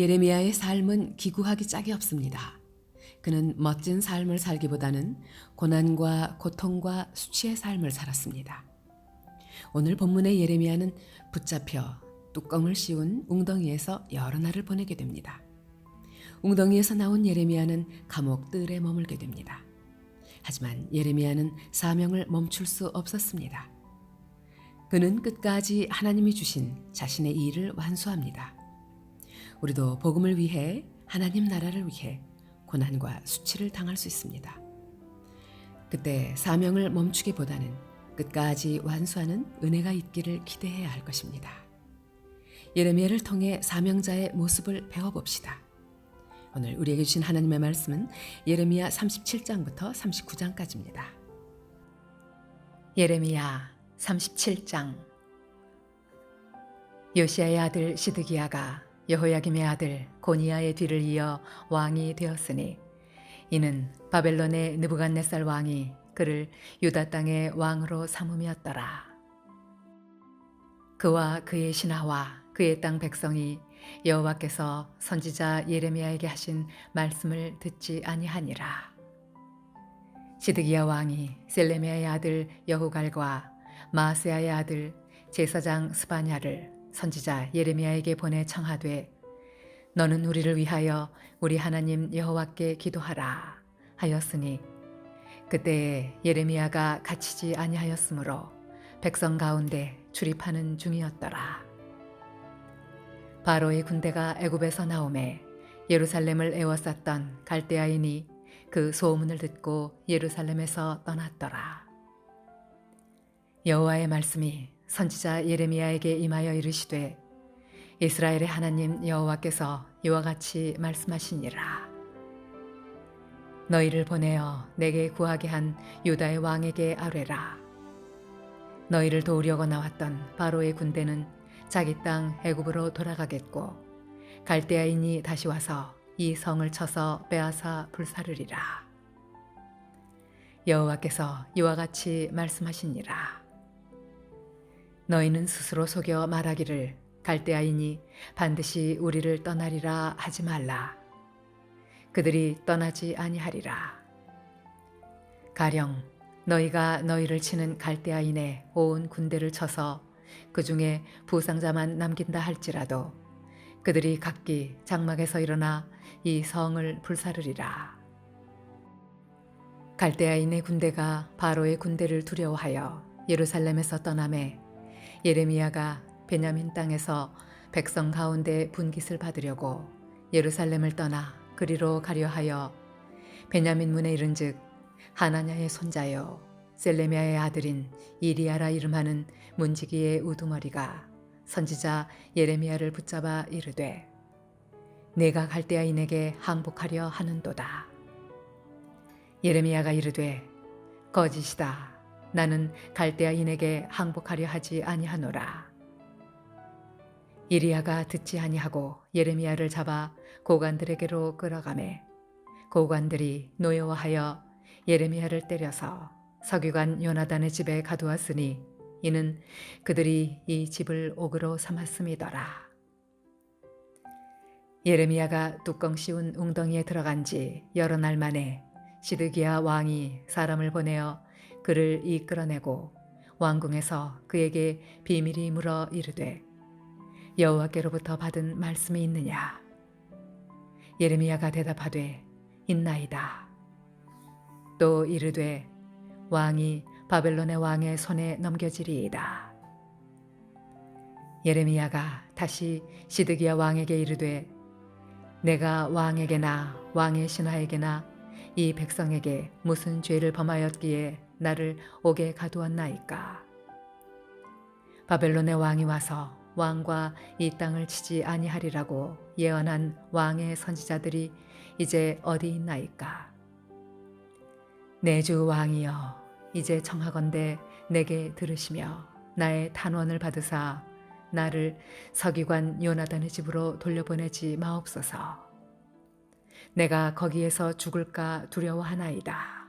예레미야의 삶은 기구하기 짝이 없습니다. 그는 멋진 삶을 살기보다는 고난과 고통과 수치의 삶을 살았습니다. 오늘 본문의 예레미야는 붙잡혀 뚜껑을 씌운 웅덩이에서 여러 날을 보내게 됩니다. 웅덩이에서 나온 예레미야는 감옥 뜰에 머물게 됩니다. 하지만 예레미야는 사명을 멈출 수 없었습니다. 그는 끝까지 하나님이 주신 자신의 일을 완수합니다. 우리도 복음을 위해 하나님 나라를 위해 고난과 수치를 당할 수 있습니다. 그때 사명을 멈추기보다는 끝까지 완수하는 은혜가 있기를 기대해야 할 것입니다. 예레미야를 통해 사명자의 모습을 배워봅시다. 오늘 우리에게 주신 하나님의 말씀은 예레미야 37장부터 39장까지입니다. 예레미야 37장 요시아의 아들 시드기야가 여호야김의 아들 고니야의 뒤를 이어 왕이 되었으니 이는 바벨론의 느부갓네살 왕이 그를 유다 땅의 왕으로 삼음이었더라. 그와 그의 신하와 그의 땅 백성이 여호와께서 선지자 예레미야에게 하신 말씀을 듣지 아니하니라. 시드기야 왕이 셀레미야의 아들 여후갈과 마스야의 아들 제사장 스바냐를 선지자 예레미야에게 보내 청하되 너는 우리를 위하여 우리 하나님 여호와께 기도하라 하였으니 그때에 예레미야가 갇히지 아니하였으므로 백성 가운데 출입하는 중이었더라. 바로의 군대가 애굽에서 나오매 예루살렘을 에워쌌던 갈대아인이 그 소문을 듣고 예루살렘에서 떠났더라. 여호와의 말씀이 선지자 예레미야에게 임하여 이르시되 이스라엘의 하나님 여호와께서 이와 같이 말씀하시니라. 너희를 보내어 내게 구하게 한 유다의 왕에게 아뢰라. 너희를 도우려고 나왔던 바로의 군대는 자기 땅 애굽으로 돌아가겠고 갈대아인이 다시 와서 이 성을 쳐서 빼앗아 불사르리라. 여호와께서 이와 같이 말씀하시니라 너희는 스스로 속여 말하기를 갈대아인이 반드시 우리를 떠나리라 하지 말라. 그들이 떠나지 아니하리라. 가령 너희가 너희를 치는 갈대아인의 온 군대를 쳐서 그 중에 부상자만 남긴다 할지라도 그들이 각기 장막에서 일어나 이 성을 불사르리라. 갈대아인의 군대가 바로의 군대를 두려워하여 예루살렘에서 떠남에 예레미야가 베냐민 땅에서 백성 가운데 분깃을 받으려고 예루살렘을 떠나 그리로 가려 하여 베냐민 문에 이른즉 하나냐의 손자요 셀레미아의 아들인 이리아라 이름하는 문지기의 우두머리가 선지자 예레미야를 붙잡아 이르되 내가 갈대아인에게 항복하려 하는도다. 예레미야가 이르되 거짓이다 나는 갈대아인에게 항복하려 하지 아니하노라. 이리야가 듣지 아니하고 예레미야를 잡아 고관들에게로 끌어가매 고관들이 노여워하여 예레미야를 때려서 서기관 요나단의 집에 가두었으니 이는 그들이 이 집을 옥으로 삼았음이더라. 예레미야가 뚜껑 씌운 웅덩이에 들어간 지 여러 날 만에 시드기야 왕이 사람을 보내어 그를 이끌어내고 왕궁에서 그에게 비밀이 물어 이르되 여호와께로부터 받은 말씀이 있느냐? 예레미야가 대답하되 있나이다. 또 이르되 왕이 바벨론의 왕의 손에 넘겨지리이다. 예레미야가 다시 시드기야 왕에게 이르되 내가 왕에게나 왕의 신하에게나 이 백성에게 무슨 죄를 범하였기에 나를 옥에 가두었나이까. 바벨론의 왕이 와서 왕과 이 땅을 치지 아니하리라고 예언한 왕의 선지자들이 이제 어디 있나이까. 내주 왕이여 이제 청하건대 내게 들으시며 나의 탄원을 받으사 나를 서기관 요나단의 집으로 돌려보내지 마옵소서. 내가 거기에서 죽을까 두려워하나이다.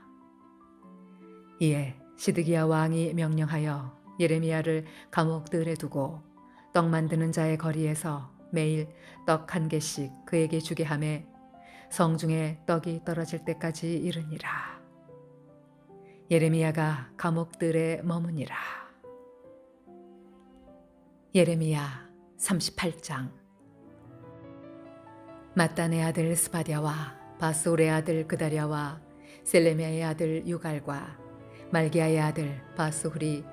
이에 시드기야 왕이 명령하여 예레미야를 감옥들에 두고 떡 만드는 자의 거리에서 매일 떡 한 개씩 그에게 주게 하매 성중에 떡이 떨어질 때까지 이르니라. 예레미야가 감옥들에 머무니라. 예레미야 38장 마단의 아들 스바디아와 바소의 아들 그다랴와 셀레미아의 아들 유갈과 말기야의 아들 바스훌이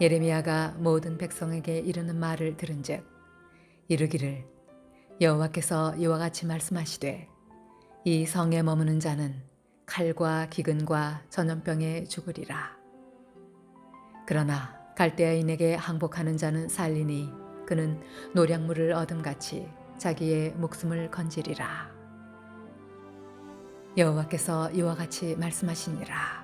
예레미야가 모든 백성에게 이르는 말을 들은즉 이르기를 여호와께서 이와 같이 말씀하시되 이 성에 머무는 자는 칼과 기근과 전염병에 죽으리라. 그러나 갈대아인에게 항복하는 자는 살리니 그는 노량물을 얻음같이 자기의 목숨을 건지리라. 여호와께서 이와 같이 말씀하시니라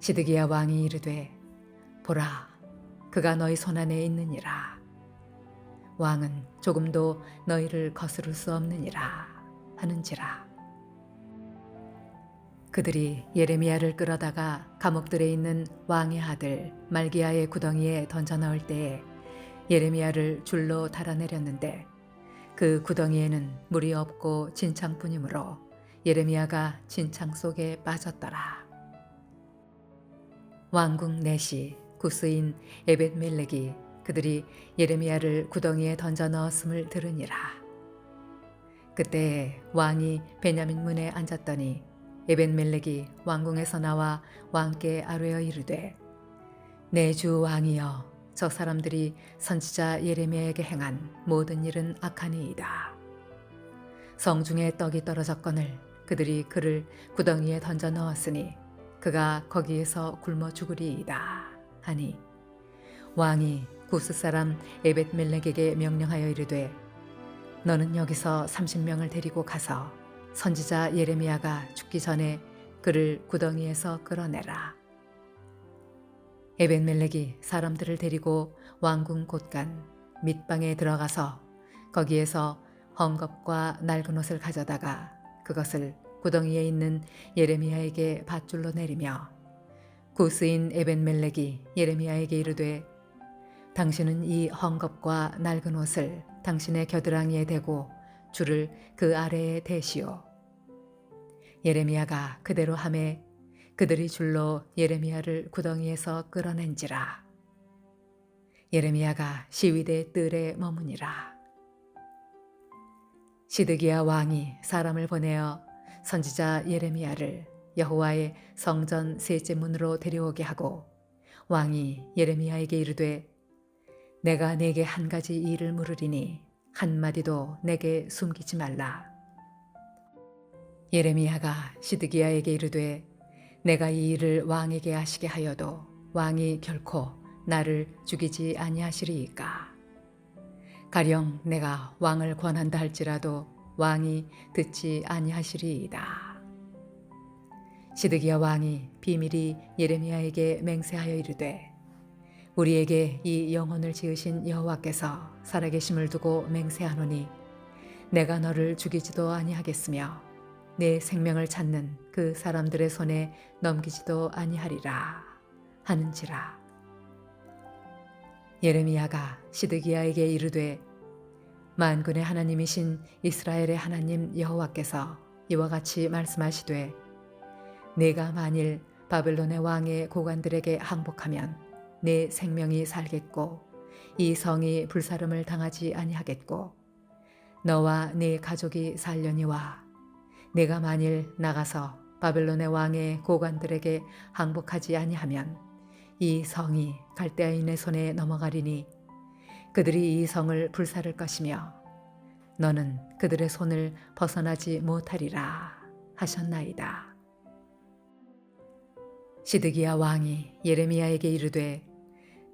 시드기야 왕이 이르되 보라 그가 너희 손 안에 있느니라 왕은 조금도 너희를 거스를 수 없느니라 하는지라 그들이 예레미야를 끌어다가 감옥들에 있는 왕의 아들 말기야의 구덩이에 던져 넣을 때에 예레미야를 줄로 달아내렸는데 그 구덩이에는 물이 없고 진창뿐이므로 예레미야가 진창 속에 빠졌더라. 왕국 내시 구스인 에벳멜렉이 그들이 예레미야를 구덩이에 던져 넣었음을 들으니라. 그때 왕이 베냐민 문에 앉았더니 에벳멜렉이 왕궁에서 나와 왕께 아뢰어 이르되 내 주 왕이여 저 사람들이 선지자 예레미야에게 행한 모든 일은 악하니이다. 성중에 떡이 떨어졌거늘 그들이 그를 구덩이에 던져 넣었으니 그가 거기에서 굶어 죽으리이다 하니 왕이 구스 사람 에벳멜렉에게 명령하여 이르되 너는 여기서 30명을 데리고 가서 선지자 예레미야가 죽기 전에 그를 구덩이에서 끌어내라. 에벤멜렉이 사람들을 데리고 왕궁 곳간 밑방에 들어가서 거기에서 헝겊과 낡은 옷을 가져다가 그것을 구덩이에 있는 예레미야에게 밧줄로 내리며 구스인 에벤멜렉이 예레미야에게 이르되 당신은 이 헝겊과 낡은 옷을 당신의 겨드랑이에 대고 줄을 그 아래에 대시오. 예레미야가 그대로 함에 그들이 줄로 예레미야를 구덩이에서 끌어낸지라. 예레미야가 시위대 뜰에 머무니라. 시드기야 왕이 사람을 보내어 선지자 예레미야를 여호와의 성전 셋째 문으로 데려오게 하고 왕이 예레미야에게 이르되 내가 네게 한 가지 일을 물으리니 한 마디도 내게 숨기지 말라. 예레미야가 시드기야에게 이르되 내가 이 일을 왕에게 하시게 하여도 왕이 결코 나를 죽이지 아니하시리이까. 가령 내가 왕을 권한다 할지라도 왕이 듣지 아니하시리이다. 시드기야 왕이 비밀이 예레미야에게 맹세하여 이르되 우리에게 이 영혼을 지으신 여호와께서 살아계심을 두고 맹세하노니 내가 너를 죽이지도 아니하겠으며 내 생명을 찾는 그 사람들의 손에 넘기지도 아니하리라 하는지라 예레미야가 시드기야에게 이르되 만군의 하나님이신 이스라엘의 하나님 여호와께서 이와 같이 말씀하시되 내가 만일 바벨론의 왕의 고관들에게 항복하면 내 생명이 살겠고 이 성이 불사름을 당하지 아니하겠고 너와 네 가족이 살려니와 내가 만일 나가서 바벨론의 왕의 고관들에게 항복하지 아니하면 이 성이 갈대아인의 손에 넘어가리니 그들이 이 성을 불사를 것이며 너는 그들의 손을 벗어나지 못하리라 하셨나이다. 시드기야 왕이 예레미야에게 이르되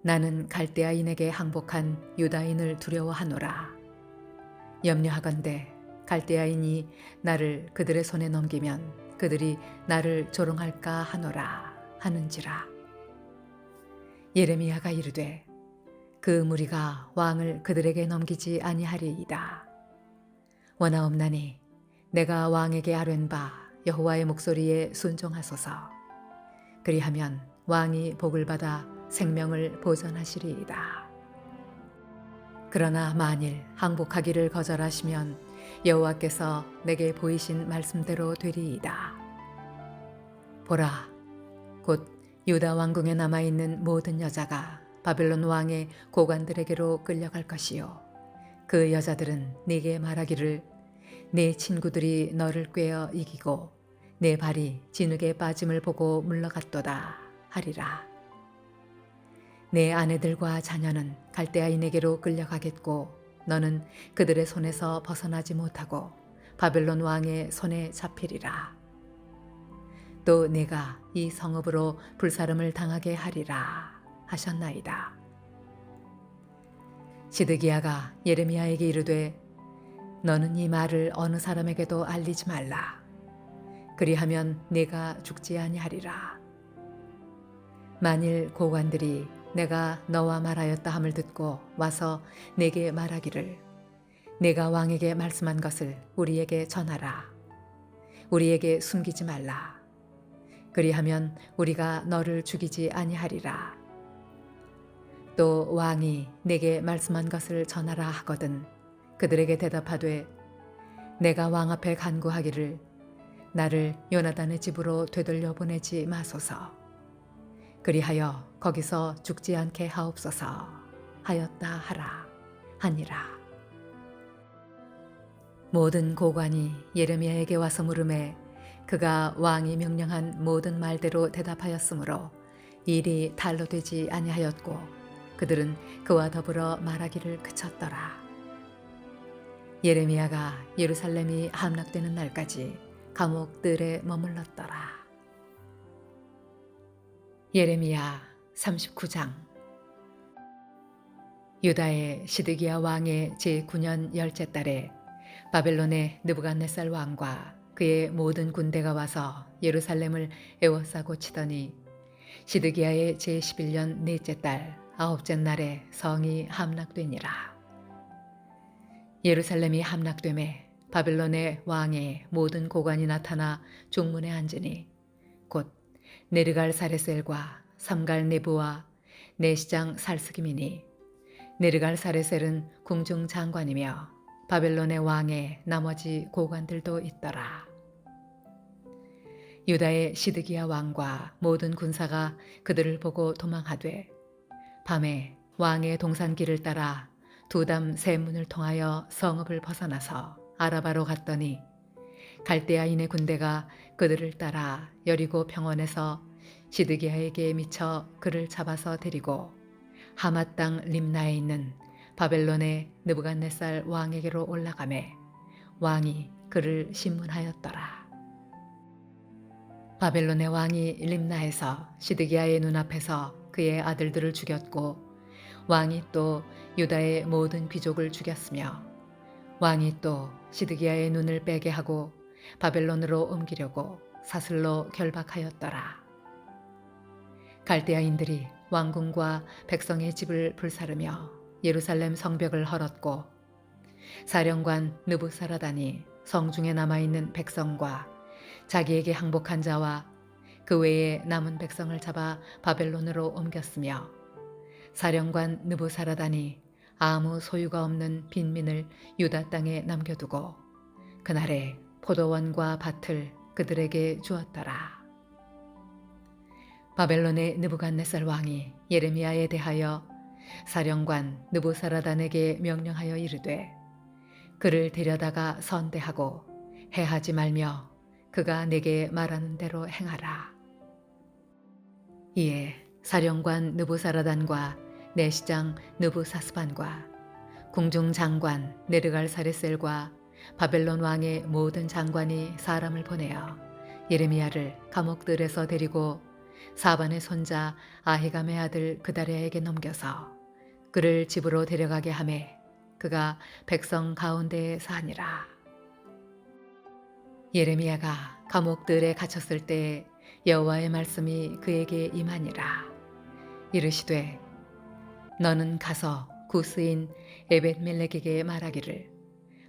나는 갈대아인에게 항복한 유다인을 두려워하노라. 염려하건대 갈대아인이 나를 그들의 손에 넘기면 그들이 나를 조롱할까 하노라 하는지라. 예레미야가 이르되 그 무리가 왕을 그들에게 넘기지 아니하리이다. 원하옵나니 내가 왕에게 아뢰는 바 여호와의 목소리에 순종하소서. 그리하면 왕이 복을 받아 생명을 보전하시리이다. 그러나 만일 항복하기를 거절하시면 여호와께서 내게 보이신 말씀대로 되리이다. 보라, 곧 유다 왕궁에 남아 있는 모든 여자가 바벨론 왕의 고관들에게로 끌려갈 것이요. 그 여자들은 네게 말하기를 네 친구들이 너를 꿰어 이기고 내 발이 진흙에 빠짐을 보고 물러갔도다 하리라. 내 아내들과 자녀는 갈대아인에게로 끌려가겠고 너는 그들의 손에서 벗어나지 못하고 바벨론 왕의 손에 잡히리라. 또 내가 이 성읍으로 불사름을 당하게 하리라 하셨나이다. 시드기야가 예레미야에게 이르되 너는 이 말을 어느 사람에게도 알리지 말라. 그리하면 내가 죽지 아니하리라. 만일 고관들이 내가 너와 말하였다 함을 듣고 와서 내게 말하기를 내가 왕에게 말씀한 것을 우리에게 전하라. 우리에게 숨기지 말라. 그리하면 우리가 너를 죽이지 아니하리라. 또 왕이 내게 말씀한 것을 전하라 하거든 그들에게 대답하되 내가 왕 앞에 간구하기를 나를 요나단의 집으로 되돌려 보내지 마소서. 그리하여 거기서 죽지 않게 하옵소서 하였다 하라 하니라. 모든 고관이 예레미야에게 와서 물음에 그가 왕이 명령한 모든 말대로 대답하였으므로 일이 달로 되지 아니하였고 그들은 그와 더불어 말하기를 그쳤더라. 예레미야가 예루살렘이 함락되는 날까지 감옥 뜰에 머물렀더라. 예레미야 39장 유다의 시드기야 왕의 제9년 열째 달에 바벨론의 느부갓네살 왕과 그의 모든 군대가 와서 예루살렘을 에워싸고 치더니 시드기야의 제11년 넷째 달 아홉째 날에 성이 함락되니라. 예루살렘이 함락됨에 바벨론의 왕의 모든 고관이 나타나 중문에 앉으니 곧 네르갈 사레셀과 삼갈 네부와 내시장 살스기미니 네르갈 사레셀은 궁중 장관이며 바벨론의 왕의 나머지 고관들도 있더라. 유다의 시드기야 왕과 모든 군사가 그들을 보고 도망하되 밤에 왕의 동산길을 따라 두담 세 문을 통하여 성읍을 벗어나서 아라바로 갔더니 갈대아인의 군대가 그들을 따라 여리고 평원에서 시드기야에게 미쳐 그를 잡아서 데리고 하맛 땅 림나에 있는 바벨론의 느부갓네살 왕에게로 올라가매 왕이 그를 신문하였더라. 바벨론의 왕이 림나에서 시드기야의 눈앞에서 그의 아들들을 죽였고 왕이 또 유다의 모든 귀족을 죽였으며 왕이 또 시드기야의 눈을 빼게 하고 바벨론으로 옮기려고 사슬로 결박하였더라. 갈대아인들이 왕궁과 백성의 집을 불사르며 예루살렘 성벽을 헐었고 사령관 느부사라단이 성중에 남아 있는 백성과 자기에게 항복한 자와 그 외에 남은 백성을 잡아 바벨론으로 옮겼으며 사령관 느부사라단이 아무 소유가 없는 빈민을 유다 땅에 남겨두고 그날에 포도원과 밭을 그들에게 주었더라. 바벨론의 느부갓네살 왕이 예레미야에 대하여 사령관 느부사라단에게 명령하여 이르되 그를 데려다가 선대하고 해하지 말며 그가 내게 말하는 대로 행하라. 이에 사령관 느부사라단과 내시장 느부사스반과 궁중 장관 네르갈 사레셀과 바벨론 왕의 모든 장관이 사람을 보내어 예레미야를 감옥들에서 데리고 사반의 손자 아히감의 아들 그다리아에게 넘겨서 그를 집으로 데려가게 하매 그가 백성 가운데에 사니라. 예레미야가 감옥들에 갇혔을 때 여호와의 말씀이 그에게 임하니라. 이르시되 너는 가서 구스인 에벳멜렉에게 말하기를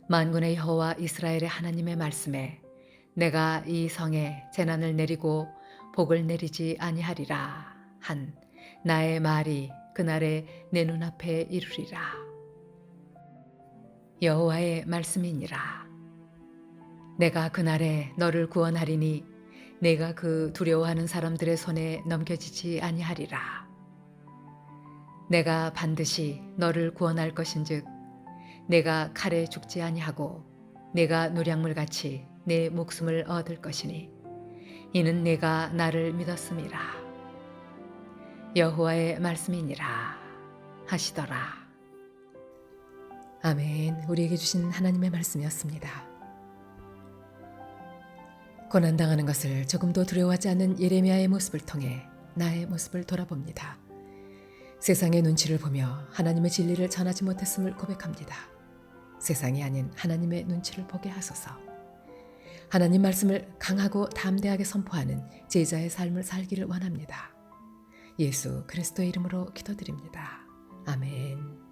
만군의 여호와 이스라엘의 하나님의 말씀에 내가 이 성에 재난을 내리고 복을 내리지 아니하리라 한 나의 말이 그날에 내 눈앞에 이르리라 여호와의 말씀이니라 내가 그날에 너를 구원하리니 내가 그 두려워하는 사람들의 손에 넘겨지지 아니하리라 내가 반드시 너를 구원할 것인즉 내가 칼에 죽지 아니하고 내가 노량물 같이 내 목숨을 얻을 것이니 이는 내가 나를 믿었음이라 여호와의 말씀이니라 하시더라 아멘. 우리에게 주신 하나님의 말씀이었습니다. 고난당하는 것을 조금도 두려워하지 않는 예레미야의 모습을 통해 나의 모습을 돌아봅니다. 세상의 눈치를 보며 하나님의 진리를 전하지 못했음을 고백합니다. 세상이 아닌 하나님의 눈치를 보게 하소서. 하나님 말씀을 강하고 담대하게 선포하는 제자의 삶을 살기를 원합니다. 예수 그리스도의 이름으로 기도드립니다. 아멘.